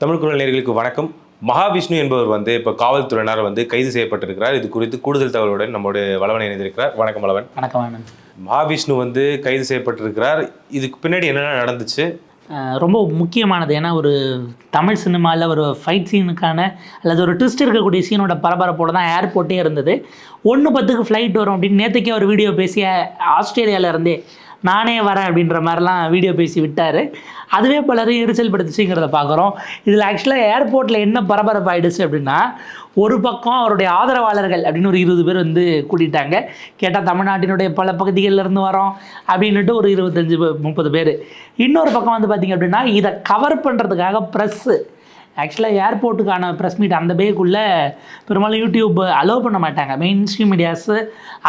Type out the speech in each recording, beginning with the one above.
தமிழ் குரல் நேர்களுக்கு வணக்கம். மகாவிஷ்ணு என்பவர் வந்து இப்போ காவல்துறையினர் வந்து கைது செய்யப்பட்டிருக்கிறார். இது குறித்து கூடுதல் தகவலுடன் நம்மோடு வளவன் இணைந்திருக்கிறார். வணக்கம் வளவன். வணக்கம் ஆனந்த் மகாவிஷ்ணு வந்து கைது செய்யப்பட்டிருக்கிறார். இதுக்கு பின்னாடி என்னென்ன நடந்துச்சு? ரொம்ப முக்கியமானது. ஏன்னா ஒரு தமிழ் சினிமாவில் ஒரு ஃபைட் சீனுக்கான அல்லது ஒரு ட்விஸ்ட் இருக்கக்கூடிய சீனோட பரபரப்போட தான் ஏர்போர்ட்டே இருந்தது. ஒன்று பத்துக்கு ஃப்ளைட் வரும் அப்படின்னு நேற்றுக்கே ஒரு வீடியோ பேசி ஆஸ்திரேலியாவில் இருந்தே நானே வரேன் அப்படின்ற மாதிரிலாம் வீடியோ பேசி விட்டார். அதுவே பலரும் எரிச்சல் படுத்துச்சுங்கிறத பார்க்குறோம். இதில் ஆக்சுவலாக ஏர்போர்ட்டில் என்ன பரபரப்பு ஆகிடுச்சு அப்படின்னா ஒரு பக்கம் அவருடைய ஆதரவாளர்கள் அப்படின்னு ஒரு இருபது பேர் வந்து கூட்டிட்டாங்க. கேட்டால் தமிழ்நாட்டினுடைய பல பகுதிகளில் இருந்து வரோம் அப்படின்னுட்டு ஒரு இருபத்தஞ்சி முப்பது பேர். இன்னொரு பக்கம் வந்து பார்த்திங்க அப்படின்னா இதை கவர் பண்ணுறதுக்காக ப்ரெஸ்ஸு ஆக்சுவலாக ஏர்போர்ட்டுக்கான ப்ரெஸ் மீட் அந்த பேக்குள்ளே பெரும்பாலும் யூடியூப் அலோவ் பண்ண மாட்டாங்க. மெயின் ஸ்ட்ரீம் மீடியாஸு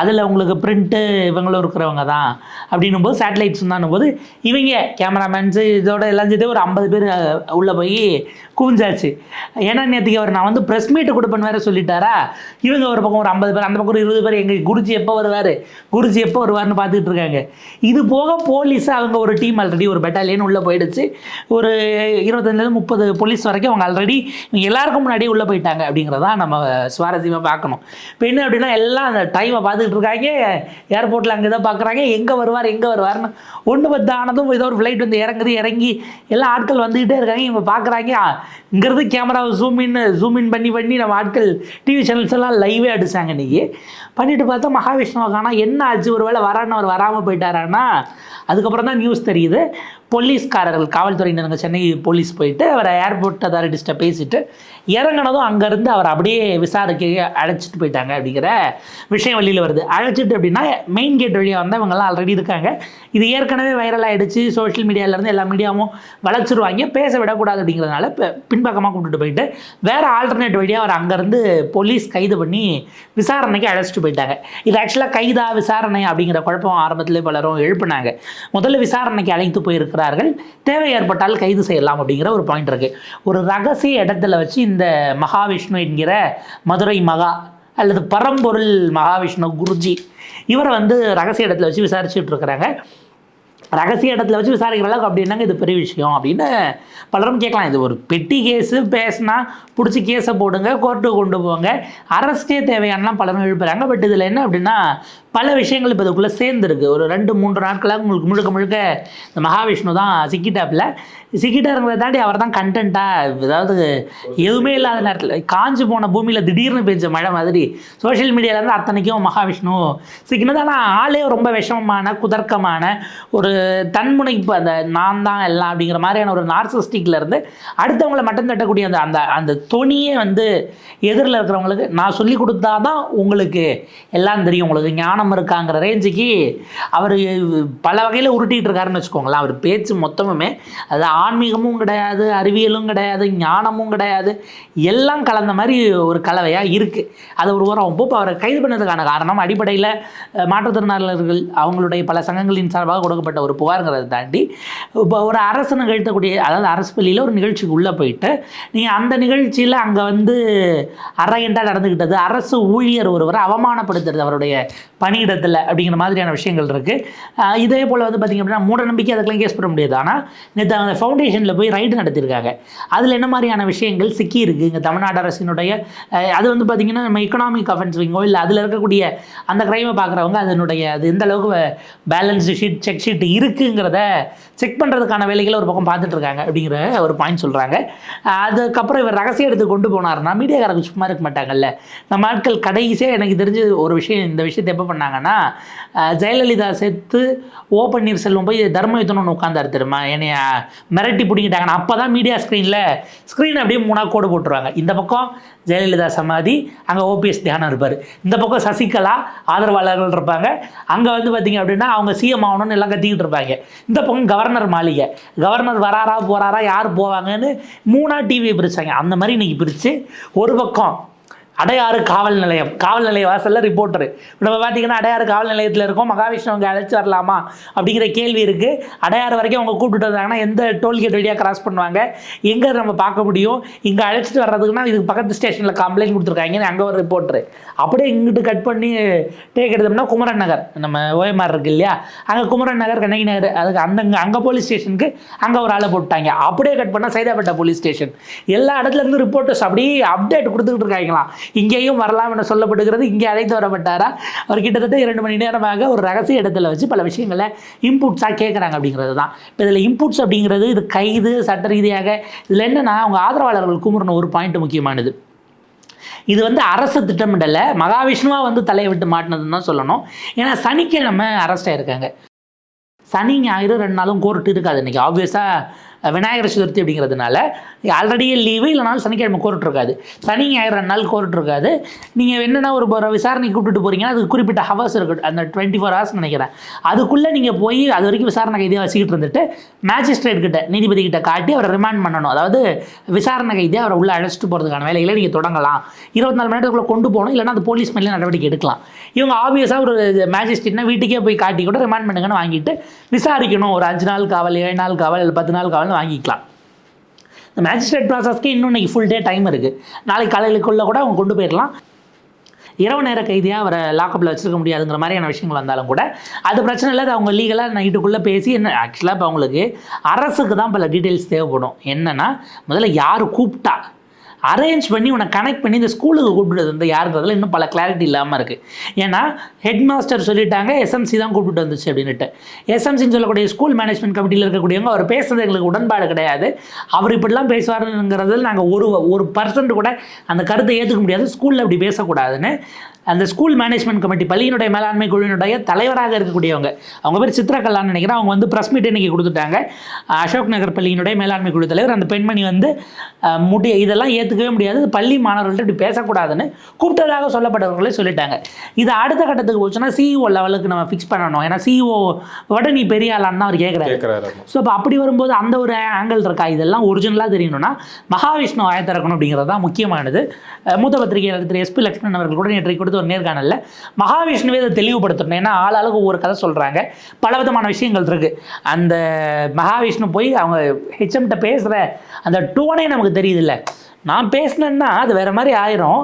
அதில் உங்களுக்கு பிரிண்ட்டு இவங்களும் இருக்கிறவங்க தான். அப்படின்னும் போது சேட்டலைட்ஸ் தான் போது இவங்க கேமராமேன்ஸு இதோட எல்லாம் சேர்த்து ஒரு ஐம்பது பேர் உள்ளே போய் குவிஞ்சாச்சு ஏன்னா நேற்றுக்கு அவர் நான் வந்து ப்ரெஸ் மீட்டு கொடுப்பேன்னு வேறு சொல்லிட்டாரா? இவங்க ஒரு பக்கம் ஒரு ஐம்பது பேர் அந்த பக்கம் ஒரு இருபது பேர் எங்கள் குருஜி எப்போ வருவார்? குருஜி எப்போ வருவார்னு பார்த்துட்டு இருக்காங்க. இது போக போலீஸ் அவங்க ஒரு டீம் ஆல்ரெடி ஒரு பெட்டாலியன் உள்ளே போயிடுச்சு. ஒரு இருபத்தஞ்சிலேருந்து முப்பது போலீஸ் வரைக்கும் அவங்க ஆல்ரெடி எல்லாருக்கும் முன்னாடியே உள்ளே போயிட்டாங்க அப்படிங்கிறதா நம்ம சுவாரஸ்யமாக பார்க்கணும். இப்போ என்ன அப்படின்னா எல்லாம் அந்த டைமை பார்த்துக்கிட்டு இருக்காங்க. ஏர்போர்ட்டில் அங்கே தான் பார்க்குறாங்க எங்கே வருவார் எங்கே வருவார்னு ஒன்று பத்து ஆனதும் ஏதோ ஒரு ஃப்ளைட் வந்து இறங்குது இறங்கி எல்லா ஆட்கள் வந்துக்கிட்டே இருக்காங்க. இவங்க பார்க்குறாங்க இங்கிறது கேமராவை ஜூம் இன் ஜூம் இன் பண்ணி பண்ணி நம்ம ஆட்கள் டிவி சேனல்ஸ் எல்லாம் லைவே அடிச்சாங்க இன்றைக்கி பண்ணிட்டு பார்த்தா மகாவிஷ்ணுவை காணா என்ன ஆச்சு? ஒரு வேளை வரான்னு அவர் வராமல் போயிட்டாரான்னா அதுக்கப்புறம் தான் நியூஸ் தெரியுது. போலீஸ்காரர்கள் காவல்துறையினருங்க சென்னை போலீஸ் போயிட்டு அவரை ஏர்போர்ட் அதாரிட்டிஸ்ட்டை பேசிட்டு இறங்கினதும் அங்கேருந்து அவர் அப்படியே விசாரிக்க அழைச்சிட்டு போயிட்டாங்க அப்படிங்கிற விஷயம் வெளியில் வருது. அழைச்சிட்டு அப்படின்னா மெயின் கேட் வழியாக வந்து அவங்கெல்லாம் ஆல்ரெடி இருக்காங்க. இது ஏற்கனவே வைரல் ஆகிடுச்சு சோஷியல் மீடியாவிலேருந்து எல்லா மீடியாவும் வளர்ச்சிருவாங்க. பேச விடக்கூடாது அப்படிங்கிறதுனால இப்போ பின்பக்கமாக கூப்பிட்டுட்டு போயிட்டு வேறு ஆல்டர்னேட் வழியாக அவர் அங்கேருந்து போலீஸ் கைது பண்ணி விசாரணைக்கு அழைச்சிட்டு போயிட்டாங்க. இது ஆக்சுவலாக கைதா விசாரணை அப்படிங்கிற குழப்பம் ஆரம்பத்திலே பலரும் எழுப்புனாங்க. முதல்ல விசாரணைக்கு அழைத்து போயிருக்கிறார்கள். தேவை ஏற்பட்டால் கைது செய்யலாம் அப்படிங்கிற ஒரு பாயிண்ட் இருக்குது ஒரு ரகசிய இடத்துல வச்சு இந்த மகாவிஷ்ணு என்கிற மதுரை மகா அல்லது பரம்பொருள் மகாவிஷ்ணு குருஜி இவரை வந்து ரகசிய இடத்துல வச்சு விசாரிச்சுட்டு இருக்கிறாங்க. ரகசிய இடத்துல வச்சு விசாரிக்கிற அளவுக்கு அப்படி என்னங்க இது பெரிய விஷயம் அப்படின்னு பலரும் கேட்கலாம். இது ஒரு பெட்டி கேஸு பேசுனா பிடிச்சி கேஸை போடுங்க கோர்ட்டுக்கு கொண்டு போங்க. அரஸ்டே தேவையானலாம் பலரும் எழுப்புறாங்க. பட் இதில் என்ன அப்படின்னா பல விஷயங்கள் இப்போ இதுக்குள்ளே சேர்ந்துருக்கு. ஒரு ரெண்டு மூன்று நாட்களாக உங்களுக்கு முழுக்க முழுக்க இந்த மகாவிஷ்ணு தான் சிக்கிட்டாப்பில். சிக்கிட்டாருங்கிறத தாண்டி அவர் தான் கண்டென்ட்டாக அதாவது எதுவுமே இல்லாத நேரத்தில் காஞ்சு போன பூமியில் திடீர்னு பெஞ்ச மழை மாதிரி சோஷியல் மீடியாவிலேருந்து அத்தனைக்கும் மகாவிஷ்ணு சிக்கினது. ஆனால் ஆளே ரொம்ப விஷமமான குதர்க்கமான ஒரு தன்முனைப்பு அந்த நான் தான் எல்லாம் அப்படிங்கிற மாதிரியான ஒரு நார்சிஸ்டிக்லேருந்து அடுத்தவங்களை மட்டும் தட்டக்கூடிய அந்த அந்த அந்த தொனியே வந்து எதிரில் இருக்கிறவங்களுக்கு நான் சொல்லி கொடுத்தா தான் உங்களுக்கு எல்லாம் தெரியும். உங்களுக்கு ஞானம் இருக்காங்கிற ரேஞ்சுக்கு அவர் பல வகையில் உருட்டிகிட்டு இருக்காருன்னு வச்சுக்கோங்களேன். அவர் பேச்சு மொத்தமுமே அது ஆன்மீகமும் கிடையாது அறிவியலும் கிடையாது ஞானமும் கிடையாது. எல்லாம் கலந்த மாதிரி ஒரு கலவையாக இருக்குது அது ஒரு உரம் இப்போ அவரை கைது பண்ணதுக்கான காரணம் அடிப்படையில் மாற்றுத்திறனாளர்கள் அவங்களுடைய பல சங்கங்களின் சார்பாக கொடுக்கப்பட்ட ஒரு புகாருங்கிறத தாண்டி இப்போ ஒரு அரசு நிகழ்த்தக்கூடிய அதாவது அரசு பள்ளியில் ஒரு நிகழ்ச்சிக்கு உள்ளே போயிட்டு நீங்கள் அந்த நிகழ்ச்சியில் அங்கே வந்து அரையண்டாக நடந்துக்கிட்டது அரசு ஊழியர் ஒருவரை அவமானப்படுத்துறது அவருடைய பணி பணியிடத்தில் அப்படிங்கிற மாதிரியான விஷயங்கள் இருக்குது இதே போல் வந்து பார்த்திங்க அப்படின்னா மூட நம்பிக்கை அதுக்கெல்லாம் கேஸ் பண்ண முடியாது. ஆனால் நேற்று அந்த ஃபவுண்டேஷனில் போய் ரைடு நடத்தியிருக்காங்க அதில் என்ன மாதிரியான விஷயங்கள் சிக்கி இருக்குது இங்கே தமிழ்நாடு அரசினுடைய அது வந்து பார்த்திங்கன்னா நம்ம எக்கனாமிக் அஃபென்சிங்கோ இல்லை அதில் இருக்கக்கூடிய அந்த க்ரைமை பார்க்குறவங்க அதனுடைய அது எந்த அளவுக்கு பேலன்ஸ் ஷீட் செக் ஷீட் இருக்குங்கிறத செக் பண்ணுறதுக்கான வேலைகளை ஒரு பக்கம் பார்த்துட்டு இருக்காங்க அப்படிங்கிற ஒரு பாயிண்ட் சொல்கிறாங்க அதுக்கப்புறம் இவர் ரகசியம் எடுத்து கொண்டு போனாருன்னா மீடியாக்காரங்க சும்மா இருக்க மாட்டாங்கல்ல. நம்ம ஆட்கள் கடைசியாக எனக்கு தெரிஞ்சு ஒரு விஷயம் இந்த விஷயத்தை எப்போ பண்ணாங்கன்னா ஜெயலலிதா சேர்த்து ஓ பன்னீர்செல்வம் போய் தர்ம யுத்தம்னு உட்காந்தாரு தெரியுமா? என்னைய மிரட்டி பிடிங்கிட்டாங்கன்னா அப்போ தான் மீடியா ஸ்க்ரீனில் ஸ்க்ரீன் அப்படியே மூணாக கோடு போட்டுருவாங்க. இந்த பக்கம் ஜெயலலிதா சமாதி அங்கே ஓபிஎஸ் தியானம் இருப்பார். இந்த பக்கம் சசிகலா ஆதரவாளர்கள் இருப்பாங்க. அங்கே வந்து பார்த்திங்க அப்படின்னா அவங்க சிஎம் ஆகணும்னு எல்லாம் கத்திக்கிட்டு இருப்பாங்க. இந்த பக்கம் கவர்னர் மாளிகை. கவர்னர் வராரா போகிறாரா யார் போவாங்கன்னு மூணாக டிவியை பிரிச்சாங்க. அந்த மாதிரி இன்றைக்கி பிரித்து ஒரு பக்கம் அடையாறு காவல் நிலையம். காவல் நிலைய வாசலில் ரிப்போர்ட்டர் நம்ம பார்த்தீங்கன்னா அடையாறு காவல் நிலையத்தில் இருக்கோம். மகாவிஷ்ணு அவங்க அழைச்சி வரலாமா அப்படிங்கிற கேள்வி இருக்குது அடையாறு வரைக்கும் அவங்க கூப்பிட்டு வந்தாங்கன்னா எந்த டோல்கேட் வழியாக கிராஸ் பண்ணுவாங்க? எங்கே நம்ம பார்க்க முடியும்? இங்கே அழைச்சிட்டு வர்றதுக்குன்னா இதுக்கு பக்கத்து ஸ்டேஷனில் கம்ப்ளைண்ட் கொடுத்துருக்காங்க அங்கே ஒரு ரிப்போர்ட்டர் அப்படியே இங்கிட்டு கட் பண்ணி டேக் எடுத்தோம்னா குமரன் நகர். நம்ம ஓஎம்ஆர் இருக்கு இல்லையா? அங்கே குமரன் நகர் கண்ணகி நகர் அதுக்கு அந்த அங்கே போலீஸ் ஸ்டேஷனுக்கு அங்கே ஒரு ஆளை போட்டாங்க. அப்படியே கட் பண்ணால் சைதாப்பேட்டை போலீஸ் ஸ்டேஷன் எல்லா இடத்துலேருந்து ரிப்போர்ட்டர்ஸ் அப்படியே அப்டேட் கொடுத்துக்கிட்டு இருக்காங்களாம். இங்கேயும் வரலாம் என சொல்லப்படுகிறது. இங்கே அழைத்து வரப்பட்டாரா? அவர் கிட்டத்தட்ட இரண்டு மணி நேரமாக ஒரு ரகசிய இடத்துல வச்சு பல விஷயங்களை இன்புட்ஸாக கேட்குறாங்க அப்படிங்கிறது தான். இப்போ இதில் இன்புட்ஸ் அப்படிங்கிறது இது கைது சட்ட ரீதியாக இதில் என்னென்னா அவங்க ஆதரவாளர்கள் குமுறின ஒரு பாயிண்ட் முக்கியமானது. இது வந்து அரசு திட்டமிடலை மகாவிஷ்ணுவாக வந்து தலையை விட்டு மாட்டினதுன்னு தான் சொல்லணும். ஏன்னா சனிக்கிழமை அரெஸ்ட் ஆயிருக்காங்க. சனி ஞாயிறு ரெண்டு நாளும் கோர்ட்டு இருக்காது இன்றைக்கி ஆப்வியஸாக விநாயகர் சதுர்த்தி அப்படிங்கிறதுனால ஆல்ரெடியே லீவு இல்லைனாலும் சனிக்கிழமை கோர்ட் இருக்காது சனி ஞாயிறு ரெண்டு நாள் கோர்ட் இருக்காது நீங்கள் என்னென்னா ஒரு விசாரணைக்கு கூப்பிட்டுட்டு போகிறீங்கன்னா அது குறிப்பிட்ட ஹவர்ஸ் இருக்கு அந்த டுவெண்ட்டி ஃபோர் ஹவர்ஸ் நினைக்கிறேன். அதுக்குள்ளே நீங்கள் போய் அது வரைக்கும் விசாரணை கைதியாக வச்சுக்கிட்டு இருந்துட்டு மேஜிஸ்ட்ரேட் கிட்ட நீதிபதி கிட்ட காட்டி அவரை ரிமாண்ட் பண்ணணும். அதாவது விசாரணை கைதியாக அவரை உள்ளே அழைச்சிட்டு போகிறதுக்கான வேலைகளை நீங்கள் தொடங்கலாம். இருபத்தி நாலு மணி நேரத்துக்குள்ளே கொண்டு போகணும். இல்லைன்னா அந்த போலீஸ் மேலே நடவடிக்கை எடுக்கலாம். இவங்க ஆப்வியஸாக ஒரு மேஜிஸ்ட்ரேட்னா வீட்டுக்கே போய் காட்டி கூட ரிமாண்ட் பண்ணுங்கன்னு வாங்கிட்டு விசாரிக்கணும். ஒரு அஞ்சு நாள் காவல் ஏழு நாள் காவல் இல்லை பத்து நாள் காவல்னு வாங்கிக்கலாம். இந்த மேஜிஸ்ட்ரேட் ப்ராசஸ்க்கு இன்னும் இன்றைக்கி ஃபுல் டே டைம் இருக்குது நாளைக்கு காலையிலுக்குள்ளே கூட அவங்க கொண்டு போயிடலாம். இரவு நேர கைதியாக அவரை லாக்கப்பில் வச்சிருக்க முடியாதுங்கிற மாதிரியான விஷயங்கள் வந்தாலும் கூட அது பிரச்சனை இல்லை. அது அவங்க லீகலாக நைட்டுக்குள்ளே பேசி என்ன ஆக்சுவலாக இப்போ அவங்களுக்கு அரசுக்கு தான் பல டீட்டெயில்ஸ் தேவைப்படும். என்னென்னா முதல்ல யார் கூப்பிட்டா? அரேஞ்ச் பண்ணி உன்னை கனெக்ட் பண்ணி இந்த ஸ்கூலுக்கு கூப்பிட்டு வந்து யாருன்றதுல இன்னும் பல கிளாரிட்டி இல்லாமல் இருக்குது ஏன்னா ஹெட் மாஸ்டர் சொல்லிட்டாங்க எஸ்எம்சி தான் கூப்பிட்டு வந்துச்சு அப்படின்னுட்டு. எஸ்எம்சின்னு சொல்லக்கூடிய ஸ்கூல் மேனேஜ்மெண்ட் கமிட்டியில் இருக்கக்கூடியவங்க அவர் பேசுறது எங்களுக்கு உடன்பாடு கிடையாது. அவர் இப்படிலாம் பேசுவாருங்கிறதுல நாங்கள் ஒரு ஒரு பர்சன்ட் கூட அந்த கருத்தை ஏற்றுக்க முடியாது. ஸ்கூலில் அப்படி பேசக்கூடாதுன்னு. அந்த ஸ்கூல் மேனேஜ்மெண்ட் கமிட்டி பள்ளியினுடைய மேலாண்மை குழுவினுடைய தலைவராக இருக்கக்கூடியவங்க. அவங்க பேர் சித்ரகலான்னு நினைக்கிறேன். அவங்க வந்து ப்ரெஸ் மீட் இன்னைக்கு கொடுத்துட்டாங்க. அசோக் நகர் பள்ளியினுடைய மேலாண்மை குழு தலைவர் அந்த பெண்மணி வந்து முடி இதெல்லாம் ஏற்றுக்கவே முடியாது. பள்ளி மாணவர்கள்ட்ட இப்படி பேசக்கூடாதுன்னு கூப்பிட்டதாக சொல்லப்பட்டவர்களே சொல்லிட்டாங்க. இது அடுத்த கட்டத்துக்கு போச்சுன்னா சிஇஓ லெவலுக்கு நம்ம ஃபிக்ஸ் பண்ணணும். ஏன்னா சிஇஓ விட நீ பெரிய ஆளான்னு அவர் கேட்குறாரு ஸோ அப்போ அப்படி வரும்போது அந்த ஒரு ஆங்கிள் இருக்கா? இதெல்லாம் ஒரிஜினலாக தெரியணும்னா மகாவிஷ்ணு ஆய திறக்கணும் அப்படிங்கிறது தான் முக்கியமானது. மூத்த பத்திரிகையாளர் திரு எஸ்பி லக்ஷ்மணன் அவர்கள் கூட நேற்றைக்கு கொடுத்த ஒரு நேர்காணலில் மகாவிஷ்ணுவே இதை தெளிவுபடுத்தணும். ஏன்னா ஆளாளுக்கு ஒவ்வொரு கதை சொல்கிறாங்க பல விதமான விஷயங்கள் இருக்குது அந்த மகாவிஷ்ணு போய் அவங்க ஹெச்எம்கிட்ட பேசுகிற அந்த டோனே நமக்கு தெரியுதுல்ல. நான் பேசினேன்னா அது வேறு மாதிரி ஆயிரும்.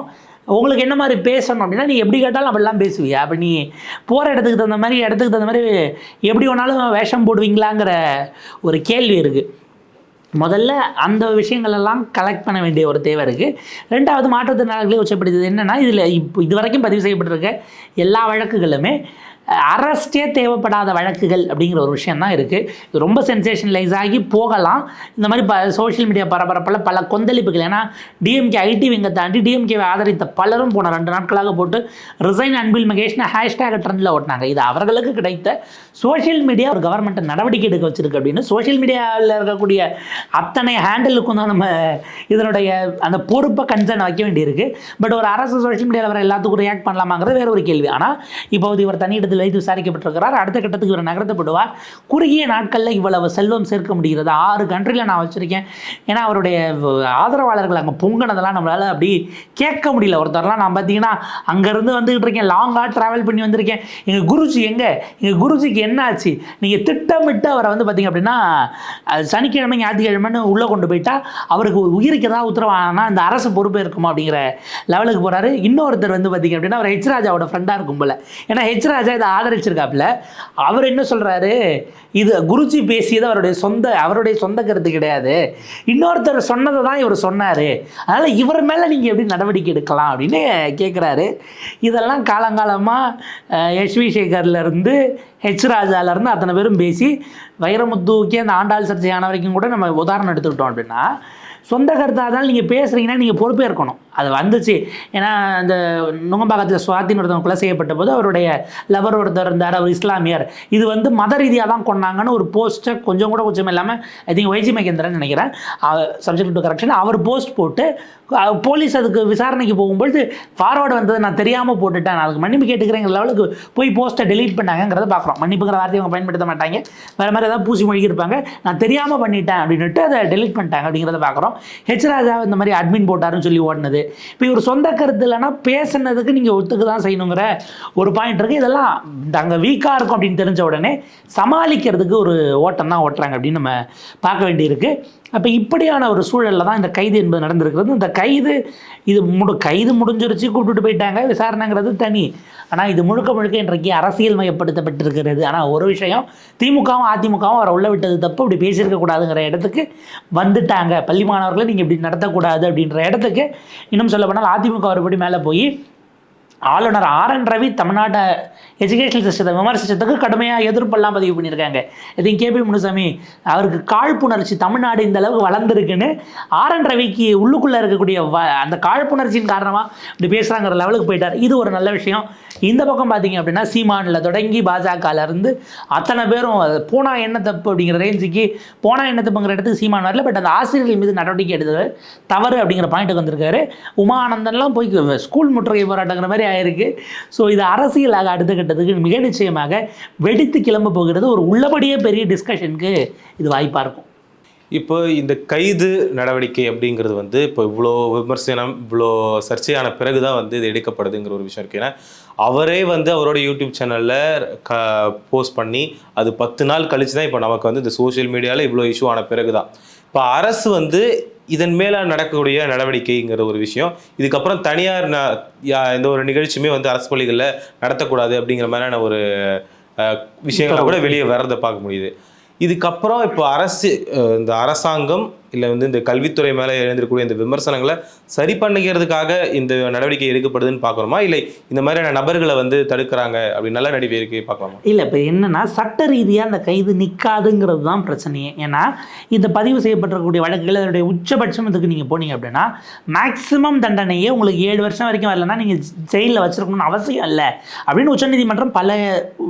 உங்களுக்கு என்ன மாதிரி பேசணும் அப்படின்னா நீ எப்படி கேட்டாலும் அப்படிலாம் பேசுவியா? அப்போ நீ போகிற இடத்துக்கு தகுந்த மாதிரி இடத்துக்கு தகுந்த மாதிரி எப்படி வேணாலும் வேஷம் போடுவீங்களாங்கிற ஒரு கேள்வி இருக்குது முதல்ல அந்த விஷயங்கள் எல்லாம் கலெக்ட் பண்ண வேண்டிய ஒரு தேவை இருக்குது ரெண்டாவது மாற்றுத்திறனாளிகளை உச்சப்படுத்தது என்னென்னா இதில் இப்போ இது வரைக்கும் பதிவு செய்யப்பட்டிருக்க எல்லா வழக்குகளுமே அரஸ்டே தேவைப்படாத வழக்குகள் அப்படிங்கிற ஒரு விஷயம் தான் இருக்குது இது ரொம்ப சென்சேஷனலைஸ் ஆகி போகலாம். இந்த மாதிரி ப சோஷியல் மீடியா பரபரப்பில் பல கொந்தளிப்புகள். ஏன்னா டிஎம்கே ஐடி விங்கை தாண்டி டிஎம்கேவை ஆதரித்த பலரும் போன ரெண்டு நாட்களாக போட்டு ரிசைன் அன்பில் மகேஷ்னு ஹேஷ்டேக் ட்ரெண்டில் ஓட்டினாங்க. இது அவர்களுக்கு கிடைத்த சோஷியல் மீடியா ஒரு கவர்மெண்ட்டை நடவடிக்கை எடுக்க வச்சிருக்கு அப்படின்னு சோஷியல் மீடியாவில் இருக்கக்கூடிய அத்தனை ஹேண்டிலுக்கும் தான் நம்ம இதனுடைய அந்த பொறுப்பை கன்சர்ன் வைக்க வேண்டியிருக்கு. பட் ஒரு அரசு சோஷியல் மீடியாவில் வர எல்லாத்துக்கும் ரியாக்ட் பண்ணலாமாங்கிறது வேற ஒரு கேள்வி. ஆனால் இப்போது இவர் தனியிடத்தில் வைத்து விசாரிக்கப்பட்டிருக்கிறார். அடுத்த கட்டத்துக்கு இவர் நகர்த்தப்படுவார். குறுகிய நாட்களில் இவ்வளவு செல்வம் சேர்க்க முடிகிறது. ஆறு கண்ட்ரியில் நான் வச்சுருக்கேன். ஏன்னா அவருடைய ஆதரவாளர்கள் அங்கே பொங்கினதெல்லாம் நம்மளால் அப்படி கேட்க முடியல. ஒருத்தர்லாம் நான் பார்த்தீங்கன்னா அங்கேருந்து வந்துக்கிட்டு இருக்கேன். லாங்காக ட்ராவல் பண்ணி வந்திருக்கேன். எங்கள் குருஜி எங்கே? எங்கள் குருஜிக்கு என்ன ஆச்சு நீங்கள் திட்டமிட்டு அவரை வந்து பார்த்தீங்க அப்படின்னா சனிக்கிழமை ஞாயிற்றுக்கிழமைன்னு உள்ளே கொண்டு போயிட்டா அவருக்கு உயிருக்கு ஏதாவது உத்தரவானா இந்த அரசு பொறுப்பு இருக்குமா அப்படிங்கிற லெவலுக்கு போகிறாரு இன்னொருத்தர் வந்து பார்த்தீங்க அப்படின்னா அவர் ஹெச் ராஜாவோட ஃப்ரெண்டாக இருக்கும் போல. ஏன்னா ஹெச் இதை ஆதரிச்சிருக்காப்புல. அவர் என்ன சொல்கிறாரு இது குருஜி பேசியது அவருடைய சொந்த அவருடைய சொந்த கருத்து கிடையாது. இன்னொருத்தர் சொன்னதை தான் இவர் சொன்னார். அதனால் இவர் மேலே நீங்கள் எப்படி நடவடிக்கை எடுக்கலாம் அப்படின்னு கேட்குறாரு இதெல்லாம் காலங்காலமாக எஸ்வி சேகர்லேருந்து ஹெச் ராஜாலேருந்து அத்தனை பேரும் பேசி வைரமுத்துக்கே அந்த ஆண்டாள் சர்ச்சையான வரைக்கும் கூட நம்ம உதாரணம் எடுத்துக்கிட்டோம் அப்படின்னா சொந்த கருத்தாக நீங்கள் பேசுகிறீங்கன்னா நீங்கள் பொறுப்பே இருக்கணும். அது வந்துச்சு. ஏன்னா அந்த நுங்கம்பாக்கத்தில் சுவாத்தின் ஒருத்தவங்க கொலை செய்யப்பட்ட போது அவருடைய லவர் ஒருத்தர் இருந்தார் அவர் இஸ்லாமியர். இது வந்து மத ரீதியாக தான் கொண்டாங்கன்னு ஒரு போஸ்ட்டை கொஞ்சம் கூட கொஞ்சம் இல்லாமல் ஐ திங்க் வைஜி மகேந்திரன் நினைக்கிறேன். சப்ஜெக்ட் டு கரெக்ஷன் அவர் போஸ்ட் போட்டு போலீஸ் அதுக்கு விசாரணைக்கு போகும்பொழுது ஃபார்வர்டு வந்தது நான் தெரியாமல் போட்டுட்டேன். நான் அதுக்கு மன்னிப்பு கேட்டுக்கிறேங்கிற லெவலுக்கு போய் போஸ்ட்டை டெலீட் பண்ணாங்கங்கிறத பார்க்குறோம். மன்னிப்புங்கிற வார்த்தையை அவங்க பயன்படுத்த மாட்டாங்க. வேறு மாதிரி ஏதாவது பூசி மொழிகி இருப்பாங்க நான் தெரியாமல் பண்ணிட்டேன் அப்படின்னுட்டு அதை டெலீட் பண்ணிட்டாங்க அப்படிங்கிறத பார்க்குறோம். ஹெச் ராஜா இந்த மாதிரி அட்மின் போட்டாருன்னு சொல்லி ஓடினது. இப்போ இவர் சொந்த கருத்து இல்லைன்னா பேசுனதுக்கு நீங்கள் ஒத்துக்கு தான் செய்யணுங்கிற ஒரு பாயிண்ட் இருக்குது இதெல்லாம் அங்கே வீக்காக இருக்கும் அப்படின்னு தெரிஞ்ச உடனே சமாளிக்கிறதுக்கு ஒரு ஓட்டம் தான் ஓட்டுறாங்க அப்படின்னு நம்ம பார்க்க வேண்டியிருக்கு. அப்போ இப்படியான ஒரு சூழலில் தான் இந்த கைது என்பது நடந்திருக்கிறது. இந்த கைது இது முடு கைது முடிஞ்சிருச்சு கூப்பிட்டுட்டு போயிட்டாங்க. விசாரணைங்கிறது தனி. ஆனால் இது முழுக்க முழுக்க இன்றைக்கு அரசியல் மயப்படுத்தப்பட்டிருக்கிறது. ஆனால் ஒரு விஷயம் திமுகவும் அதிமுகவும் அவரை உள்ள விட்டது தப்பு. இப்படி பேசியிருக்க கூடாதுங்கிற இடத்துக்கு வந்துட்டாங்க. பள்ளி மாணவர்களை நீங்கள் இப்படி நடத்தக்கூடாது அப்படின்ற இடத்துக்கு இன்னும் சொல்ல போனால் அதிமுக ஒருபடி மேலே போய் ஆளுநர் ஆர் என் ரவி தமிழ்நாட்டை எஜுகேஷனல் சிஸ்டத்தை விமர்சித்ததுக்கு கடுமையாக எதிர்ப்பெல்லாம் பதிவு பண்ணியிருக்காங்க. இதையும் கேபி முனுசாமி அவருக்கு காழ்ப்புணர்ச்சி தமிழ்நாடு இந்த அளவுக்கு வளர்ந்துருக்குன்னு ஆர் என் ரவிக்கு உள்ளுக்குள்ளே இருக்கக்கூடிய வ அந்த காழ்ப்புணர்ச்சியின் காரணமாக இப்படி பேசுகிறாங்கிற லெவலுக்கு போயிட்டார். இது ஒரு நல்ல விஷயம். இந்த பக்கம் பார்த்தீங்க அப்படின்னா சீமானில் தொடங்கி பாஜகலேருந்து அத்தனை பேரும் போனா என்ன தப்பு அப்படிங்கிற ரேஞ்சுக்கு போனா என்ன தப்புங்கிற இடத்துக்கு சீமான் வரல. பட் அந்த ஆசிரியர்கள் மீது நடவடிக்கை எடுத்தது தவறு அப்படிங்கிற பாயிண்ட்டுக்கு வந்திருக்காரு. உமானந்தன்லாம் போய் ஸ்கூல் முற்றுகை போராட்டங்கிற மாதிரி ஆயிருக்கு ஸோ இது அரசியலாக அடுத்த கட்டத்துக்கு மிக நிச்சயமாக வெடித்து கிளம்ப போகிறது ஒரு உள்ளபடியே பெரிய டிஸ்கஷனுக்கு இது வாய்ப்பாக இருக்கும். இப்போ இந்த கைது நடவடிக்கை அப்படிங்கிறது வந்து இப்போ இவ்வளோ விமர்சனம் இவ்வளோ சர்ச்சையான பிறகு தான் வந்து இது எடுக்கப்படுதுங்கிற ஒரு விஷயம் இருக்கு. ஏன்னா அவரே வந்து அவரோட யூடியூப் சேனலில் க போஸ்ட் பண்ணி அது பத்து நாள் கழிச்சு தான் இப்போ நமக்கு வந்து இந்த சோஷியல் மீடியாவில் இவ்வளோ இஷ்யூ ஆன பிறகு தான் இப்போ அரசு வந்து இதன் மேலே நடக்கக்கூடிய நடவடிக்கைங்கிற ஒரு விஷயம். இதுக்கப்புறம் தனியார் எந்த ஒரு நிகழ்ச்சியுமே வந்து அரசு பள்ளிகளில் நடத்தக்கூடாது அப்படிங்கிற மாதிரியான ஒரு விஷயங்களை கூட வெளியே வர்றதை பார்க்க முடியுது. இதுக்கப்புறம் இப்போ அரசு இந்த அரசாங்கம் இல்லை வந்து இந்த கல்வித்துறை மேலே எழுந்திருக்கக்கூடிய இந்த விமர்சனங்களை சரி பண்ணிக்கிறதுக்காக இந்த நடவடிக்கை எடுக்கப்படுதுன்னு பார்க்குறோமா இல்லை இந்த மாதிரியான நபர்களை வந்து தடுக்கிறாங்க அப்படி நல்ல நடவடிக்கை பார்க்கலாமா இல்லை இப்போ என்னன்னா சட்ட ரீதியாக அந்த கைது நிற்காதுங்கிறது தான் பிரச்சனையே. ஏன்னா இந்த பதிவு செய்யப்பட்டிருக்கக்கூடிய வழக்குகள் அதனுடைய உச்சபட்சம் இதுக்கு நீங்கள் போனீங்க அப்படின்னா மேக்ஸிமம் தண்டனையே உங்களுக்கு ஏழு வருஷம் வரைக்கும் வரலன்னா நீங்கள் ஜெயிலில் வச்சிருக்கணும்னு அவசியம் இல்லை அப்படின்னு உச்சநீதிமன்றம் பல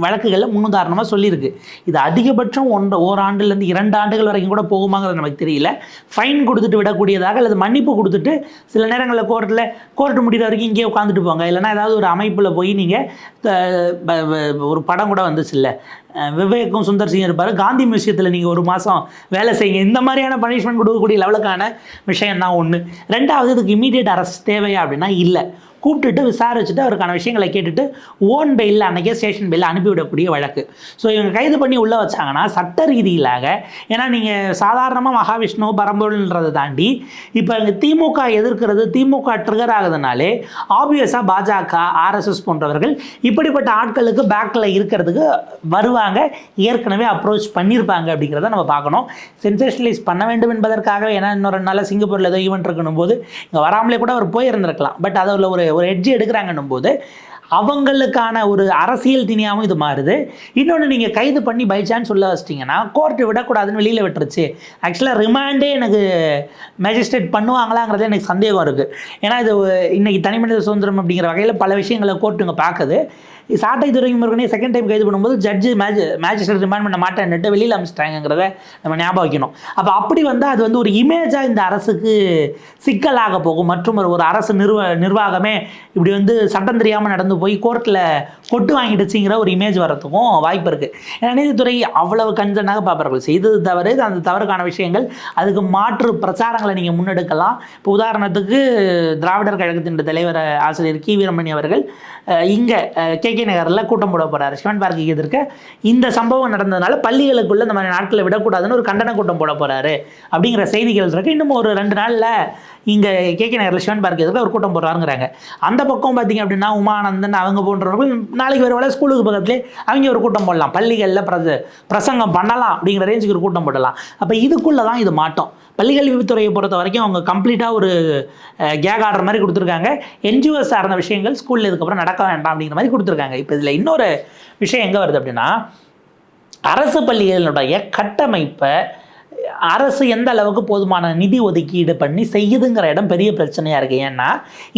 வழக்குகளில் முன்னுதாரணமாக சொல்லியிருக்கு. இது அதிகபட்சம் ஒன்று ஓராண்டுலேருந்து இரண்டு ஆண்டுகள் வரைக்கும் கூட போகுமாங்கிறது நமக்கு தெரியல. ஃபைன் கொடுத்துட்டு விடக்கூடியதாக அல்லது மன்னிப்பு கொடுத்துட்டு சில நேரங்களில் கோர்ட்டில் கோர்ட்டு முடிகிற வரைக்கும் இங்கேயே உட்காந்துட்டு போங்க. இல்லைன்னா ஏதாவது ஒரு அமைப்பில் போய் நீங்கள் ஒரு படம் கூட வந்துச்சு இல்லை. விவேக்கும் சுந்தர் சிங் இருப்பார். காந்தி மியூசியத்தில் நீங்கள் ஒரு மாதம் வேலை செய்யுங்க. இந்த மாதிரியான பனிஷ்மெண்ட் கொடுக்கக்கூடிய லெவலுக்கான விஷயம் தான் ஒன்று ரெண்டாவது இதுக்கு இமீடியட் அரெஸ்ட் தேவையா அப்படின்னா இல்லை. கூப்பிட்டுட்டு விசாரிச்சுட்டு அவருக்கான விஷயங்களை கேட்டுட்டு ஓன் பெயிலில் அன்றைக்கே ஸ்டேஷன் பெயிலில் அனுப்பிவிடக்கூடிய வழக்கு. ஸோ இவங்க கைது பண்ணி உள்ளே வச்சாங்கன்னா சட்ட ரீதியிலாக ஏன்னா நீங்கள் சாதாரணமாக மகாவிஷ்ணு பரம்பொருள்ன்றதை தாண்டி இப்போ இங்கே திமுக எதிர்க்கிறது திமுக ட்ரிகர் ஆகுதுனாலே ஆப்வியஸாக பாஜக ஆர்எஸ்எஸ் போன்றவர்கள் இப்படிப்பட்ட ஆட்களுக்கு பேக்கில் இருக்கிறதுக்கு வருவாங்க ஏற்கனவே அப்ரோச் பண்ணியிருப்பாங்க அப்படிங்கிறத நம்ம பார்க்கணும். சென்சேஷனலைஸ் பண்ண வேண்டும் என்பதற்காக ஏன்னா இன்னொரு நாளில் சிங்கப்பூரில் ஏதோ ஈவெண்ட் இருக்கணும் போது இங்கே வராமலே கூட அவர் போயிருந்திருக்கலாம். பட் அதில் ஒரு ஒரு எட்ஜ் எடுக்கிறாங்கன்னும் போது அவங்களுக்கான ஒரு அரசியல் திணியாகவும் இது மாறுது. இன்னொன்று நீங்கள் கைது பண்ணி பை சான்ஸ் உள்ள வச்சிட்டிங்கன்னா கோர்ட்டு விடக்கூடாதுன்னு வெளியில் விட்டுருச்சு. ஆக்சுவலாக ரிமாண்டே எனக்கு மேஜிஸ்ட்ரேட் பண்ணுவாங்களாங்கிறது எனக்கு சந்தேகம் இருக்குது ஏன்னா இது இன்னைக்கு தனிமனித சுதந்திரம் அப்படிங்கிற வகையில் பல விஷயங்களை கோர்ட்டுங்க பார்க்குது. சாட்டை துறைமுருகனே செகண்ட் டைம் கைது பண்ணும்போது ஜட்ஜு மேஜ் மேஜிஸ்ட்ரேட் ரிமாண்ட் பண்ண மாட்டேன்னுட்டு வெளியில் அமிச்சிட்டாங்கிறத நம்ம ஞாபகம் வைக்கணும். அப்போ அப்படி வந்தால் அது வந்து ஒரு இமேஜாக இந்த அரசுக்கு சிக்கலாக போகும். மற்றும் ஒரு ஒரு அரசு நிர்வ நிர்வாகமே இப்படி வந்து சட்டம் தெரியாமல் நடந்து போய் கோர்ட்டில் கொட்டு வாங்கிடுச்சுங்கிற ஒரு இமேஜ் வரதுக்கும் வாய்ப்பு இருக்குது ஏன்னா நீதித்துறை அவ்வளவு கஞ்சனாக பார்ப்பார்கள். செய்தது தவறு அந்த தவறுக்கான விஷயங்கள் அதுக்கு மாற்று பிரச்சாரங்களை நீங்கள் முன்னெடுக்கலாம். இப்போ உதாரணத்துக்கு திராவிடர் கழகத்தின் தலைவர் ஆசிரியர் கி. வீரமணி அவர்கள் இங்கே கே. கே நகரில் கூட்டம் போட போகிறார் சிவன் பார்க்கு எதிர்க்க இந்த சம்பவம் நடந்ததுனால பள்ளிகளுக்குள்ள இந்த மாதிரி நாட்களை விடக்கூடாதுன்னு ஒரு கண்டன கூட்டம் போட போகிறாரு அப்படிங்கிற செய்திகள் இருக்குது இன்னும் ஒரு ரெண்டு நாளில் இங்கே கே கே நகரில் சிவன் பார்க்கு எதிர்க்க ஒரு கூட்டம் போடுறாருங்கிறாங்க. அந்த பக்கம் பார்த்திங்க அப்படின்னா உமானந்தன் அவங்க போன்றவர்கள் நாளைக்கு ஒரு ஸ்கூலுக்கு பக்கத்துலேயே அவங்க ஒரு கூட்டம் போடலாம். பள்ளிகளில் பிரச பிரசங்கம் பண்ணலாம் அப்படிங்கிற ரேஞ்சுக்கு ஒரு கூட்டம் போடலாம். அப்போ இதுக்குள்ளே தான் இது மாட்டோம். பள்ளிக்கல்வித்துறையை பொறுத்த வரைக்கும் அவங்க கம்ப்ளீட்டாக ஒரு கேக் ஆர்டர் மாதிரி கொடுத்துருக்காங்க. என்ஜிஓ சார்ந்த விஷயங்கள் ஸ்கூலில் இதுக்கப்புறம் நடக்க வேண்டாம் அப்படிங்கிற மாதிரி கொடுத்துருக்காங்க. இப்போ இதில் இன்னொரு விஷயம் எங்கே வருது அப்படின்னா அரசு பள்ளிகளினுடைய கட்டமைப்பை அரசு எந்த அளவுக்கு போதுமான நிதி ஒதுக்கீடு பண்ணி செய்யுதுங்கிற இடம் பெரிய பிரச்சனையாக இருக்குது ஏன்னா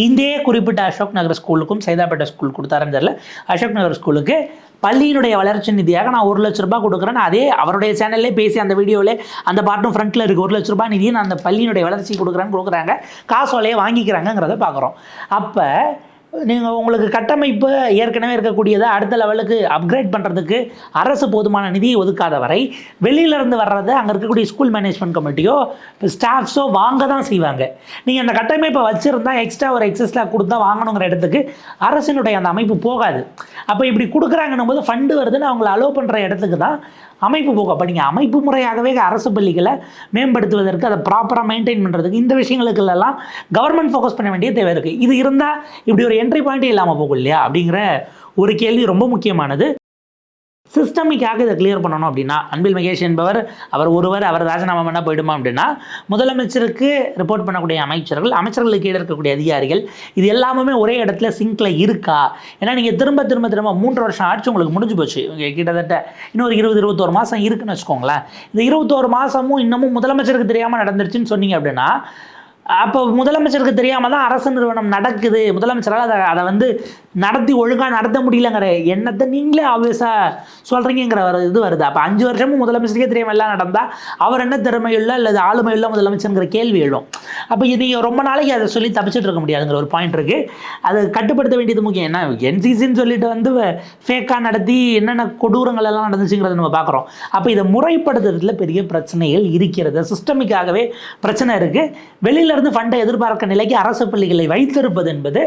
இந்தியே குறிப்பிட்ட அசோக் நகர் ஸ்கூலுக்கும் சைதாப்பேட்டை ஸ்கூல் கொடுத்தாருன்னு தெரியல. அசோக் நகர் ஸ்கூலுக்கு பள்ளியினுடைய வளர்ச்சி நிதியாக நான் ஒரு லட்ச ரூபாய் கொடுக்குறேன் அதே அவருடைய சேனல்லே பேசி அந்த வீடியோவில் அந்த பாட்டும் ஃப்ரண்ட்டில் இருக்குது ஒரு லட்ச ரூபாய் நிதியை நான் அந்த பள்ளியினுடைய வளர்ச்சி கொடுக்குறேன்னு கொடுக்குறாங்க. காசோலையே வாங்கிக்கிறாங்கங்கிறத பார்க்குறோம் அப்போ நீங்கள் உங்களுக்கு கட்டமைப்பு ஏற்கனவே இருக்கக்கூடியதை அடுத்த லெவலுக்கு அப்கிரேட் பண்ணுறதுக்கு அரசு போதுமான நிதியை ஒதுக்காத வரை வெளியிலேருந்து வர்றதை அங்கே இருக்கக்கூடிய ஸ்கூல் மேனேஜ்மெண்ட் கமிட்டியோ ஸ்டாஃப்ஸோ வாங்க தான் செய்வாங்க. நீங்கள் அந்த கட்டமைப்பை வச்சுருந்தா எக்ஸ்ட்ரா ஒரு எக்ஸஸ்லாம் கொடுத்தா வாங்கணுங்கிற இடத்துக்கு அரசினுடைய அந்த அமைப்பு போகாது. அப்போ இப்படி கொடுக்குறாங்கன்னும் போது ஃபண்டு வருதுன்னு அவங்கள அலோவ் பண்ணுற இடத்துக்கு தான் அமைப்பு போக்கு அப்போ நீங்கள் அமைப்பு முறையாகவே அரசு பள்ளிகளை மேம்படுத்துவதற்கு அதை ப்ராப்பராக மெயின்டைன் பண்ணுறதுக்கு இந்த விஷயங்களுக்கெல்லாம் கவர்மெண்ட் ஃபோக்கஸ் பண்ண வேண்டிய தேவை இருக்குது இது இருந்தால் இப்படி ஒரு என்ட்ரி பாயிண்ட்டே இல்லாமல் போகும் இல்லையா அப்படிங்கிற ஒரு கேள்வி ரொம்ப முக்கியமானது. சிஸ்டமிக்காக இதை கிளியர் பண்ணணும் அப்படின்னா அன்பில் மகேஷ் என்பவர் அவர் ஒருவர் அவர் ராஜினாமா பண்ண போயிடுமா அப்படின்னா முதலமைச்சருக்கு ரிப்போர்ட் பண்ணக்கூடிய அமைச்சர்கள் அமைச்சர்களுக்கு கீழே இருக்கக்கூடிய அதிகாரிகள் இது எல்லாமே ஒரே இடத்துல சிங்க்ல இருக்கா? ஏன்னா நீங்கள் திரும்ப திரும்ப திரும்ப மூன்று வருஷம் ஆட்சி உங்களுக்கு முடிஞ்சு போச்சு. கிட்டத்தட்ட இன்னொரு இருபது இருபத்தோரு மாதம் இருக்குன்னு வச்சுக்கோங்களேன். இந்த இருபத்தோரு மாதமும் இன்னமும் முதலமைச்சருக்கு தெரியாமல் நடந்துருச்சுன்னு சொன்னீங்க அப்படின்னா அப்போ முதலமைச்சருக்கு தெரியாமல் தான் அரசு நிறுவனம் நடக்குது. முதலமைச்சரால் அதை அதை வந்து நடத்தி ஒழுங்காக நடத்த முடியலங்கிற. எண்ணத்தை நீங்களே ஆப்வியஸாக சொல்கிறீங்கிற ஒரு இது வருது. அப்போ அஞ்சு வருஷமும் முதலமைச்சருக்கே தெரியாமல் எல்லாம் நடந்தால் அவர் என்ன திறமையுள்ள அல்லது ஆளுமையுள்ள முதலமைச்சருங்கிற கேள்வி எழும். அப்போ இது ரொம்ப நாளைக்கு அதை சொல்லி தப்பிச்சிட்டு இருக்க முடியாதுங்கிற ஒரு பாயிண்ட் இருக்குது அதை கட்டுப்படுத்த வேண்டியது முக்கியம். ஏன்னா என்சிசின்னு சொல்லிட்டு வந்து ஃபேக்காக நடத்தி என்னென்ன கொடூரங்கள் எல்லாம் நடந்துச்சுங்கிறத நம்ம பார்க்குறோம். அப்போ இதை முறைப்படுத்துறதுல பெரிய பிரச்சனைகள் இருக்கிறது. சிஸ்டமிக்காகவே பிரச்சனை இருக்குது வெளியிலேருந்து ஃபண்டை எதிர்பார்க்க நிலைக்கு அரசு பள்ளிகளை வைத்திருப்பது என்பது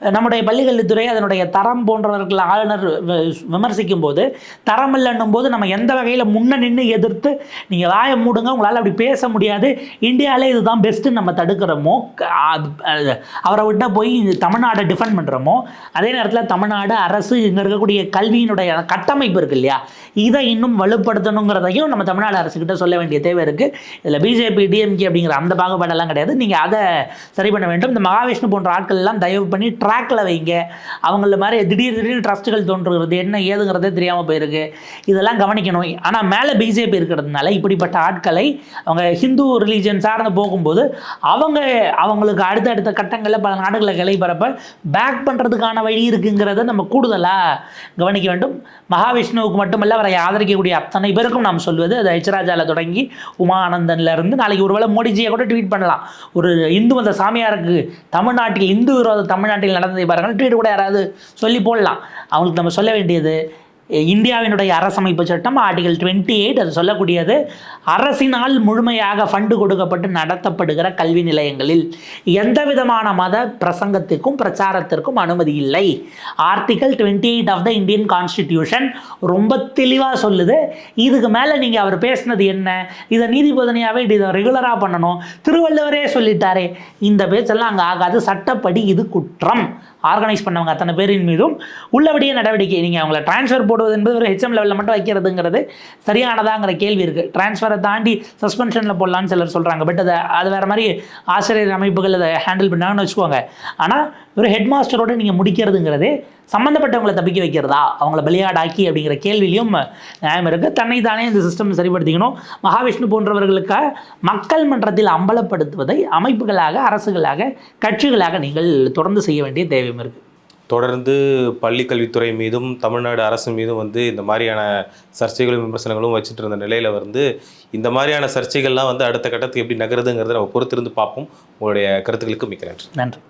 நம்முடைய பள்ளிக்கல்வித்துறை அதனுடைய தரம் போன்றவர்கள் ஆளுநர் விமர்சிக்கும் போது தரம் இல்லைன்னும் போது நம்ம எந்த வகையில் முன்ன நின்று எதிர்த்து நீங்கள் வாயை மூடுங்க உங்களால் அப்படி பேச முடியாது. இந்தியாவிலே இதுதான் பெஸ்ட்டுன்னு நம்ம தடுக்கிறோமோ அது- அவரை விட்டால் போய் தமிழ்நாடை டிஃபெண்ட் பண்ணுறோமோ அதே நேரத்தில் தமிழ்நாடு அரசு இங்கே இருக்கக்கூடிய கல்வியினுடைய கட்டமைப்பு இருக்கு இல்லையா? இதை இன்னும் வலுப்படுத்தணுங்கிறதையும் நம்ம தமிழ்நாடு அரசுக்கிட்ட சொல்ல வேண்டிய தேவை இருக்குது இதில் பிஜேபி டிஎம்கே அப்படிங்கிற அந்த பாகுபாடெல்லாம் கிடையாது. நீங்கள் அதை சரி பண்ண வேண்டும். இந்த மகாவிஷ்ணு போன்ற ஆட்கள் எல்லாம் தயவு பண்ணி ட்ராக்கில் வைங்க. அவங்கள மாதிரி திடீர் திடீர் ட்ரஸ்ட்டுகள் தோன்றுகிறது. என்ன ஏதுங்கிறதே தெரியாமல் போயிருக்கு. இதெல்லாம் கவனிக்கணும். ஆனால் மேலே பிஜேபி இருக்கிறதுனால இப்படிப்பட்ட ஆட்களை அவங்க ஹிந்து ரிலீஜன் சார்ந்து போகும்போது அவங்க அவங்களுக்கு அடுத்தடுத்த கட்டங்களில் பல நாடுகளை கிளை பரப்ப பேக் பண்ணுறதுக்கான வழி இருக்குங்கிறத நம்ம கூடுதலாக கவனிக்க வேண்டும். மகாவிஷ்ணுவுக்கு மட்டுமல்ல அவரை ஆதரிக்கக்கூடிய அத்தனை பேருக்கும் நாம் சொல்வது அது ஹெச்ராஜாவில் தொடங்கி உமானந்தன்ல இருந்து நாளைக்கு ஒருவேளை மோடிஜியை கூட ட்வீட் பண்ணலாம். ஒரு இந்து மத சாமியாருக்கு தமிழ்நாட்டில் இந்து விரோத தமிழ்நாட்டில் நடந்ததை பாருங்கள். ட்வீட் கூட யாராவது சொல்லி போடலாம். அவங்களுக்கு நம்ம சொல்ல வேண்டியது இந்தியாவினுடைய அரசமைப்பு சட்டம் ஆர்டிகல் டுவெண்ட்டி எயிட் அது சொல்லக்கூடியது. அரசினால் முழுமையாக ஃபண்டு கொடுக்கப்பட்டு நடத்தப்படுகிற கல்வி நிலையங்களில் எந்த விதமான மத பிரசங்கத்திற்கும் பிரச்சாரத்திற்கும் அனுமதி இல்லை. Article twenty eight of the Indian constitution ரொம்ப தெளிவாக சொல்லுது. இதுக்கு மேலே நீங்கள் அவர் பேசுனது என்ன? இதை நீதிபதினியாவே இதை ரெகுலராக பண்ணணும். திருவள்ளுவரே சொல்லிட்டாரே. இந்த பேச்செல்லாம் அங்கே ஆகாது. சட்டப்படி இது குற்றம். ஆர்கனைஸ் பண்ணவங்க அத்தனை பேரின் மீதும் உள்ளபடியே நடவடிக்கை. நீங்கள் அவங்களை ட்ரான்ஸ்ஃபர் போடுவது என்பது ஒரு ஹெச்எம் லெவலில் மட்டும் வைக்கிறதுங்கிறது சரியானதாங்கிற கேள்வி இருக்குது டிரான்ஸ்ஃபர் தாண்டி சஸ்பென்ஷனில் போடலான்னு சிலர் சொல்கிறாங்க பட் அதை அது வேறு மாதிரி ஆசிரியர் அமைப்புகள் அதை ஹேண்டில் பண்ணாங்கன்னு வச்சுக்கோங்க. ஆனால் ஒரு ஹெட் மாஸ்டரோட நீங்கள் முடிக்கிறதுங்கிறது சம்மந்தப்பட்டவங்களை தப்பிக்க வைக்கிறதா? அவங்கள பலியாடாக்கி அப்படிங்கிற கேள்வியிலையும் நியாயம் இருக்குது தன்னை தானே இந்த சிஸ்டம் சரிப்படுத்திக்கணும். மகாவிஷ்ணு போன்றவர்களுக்கு மக்கள் மன்றத்தில் அம்பலப்படுத்துவதை அமைப்புகளாக அரசுகளாக கட்சிகளாக நீங்கள் தொடர்ந்து செய்ய வேண்டிய தேவையும் இருக்குது தொடர்ந்து பள்ளி கல்வித்துறை மீதும் தமிழ்நாடு அரசு மீதும் வந்து இந்த மாதிரியான சர்ச்சைகளும் விமர்சனங்களும் வச்சுட்டு இருந்த நிலையில் வந்து இந்த மாதிரியான சர்ச்சைகள்லாம் வந்து அடுத்த கட்டத்துக்கு எப்படி நகருதுங்கிறத நம்ம பொறுத்திருந்து பார்ப்போம். உங்களுடைய கருத்துக்களுக்கு மிக்க நன்றி. நன்றி.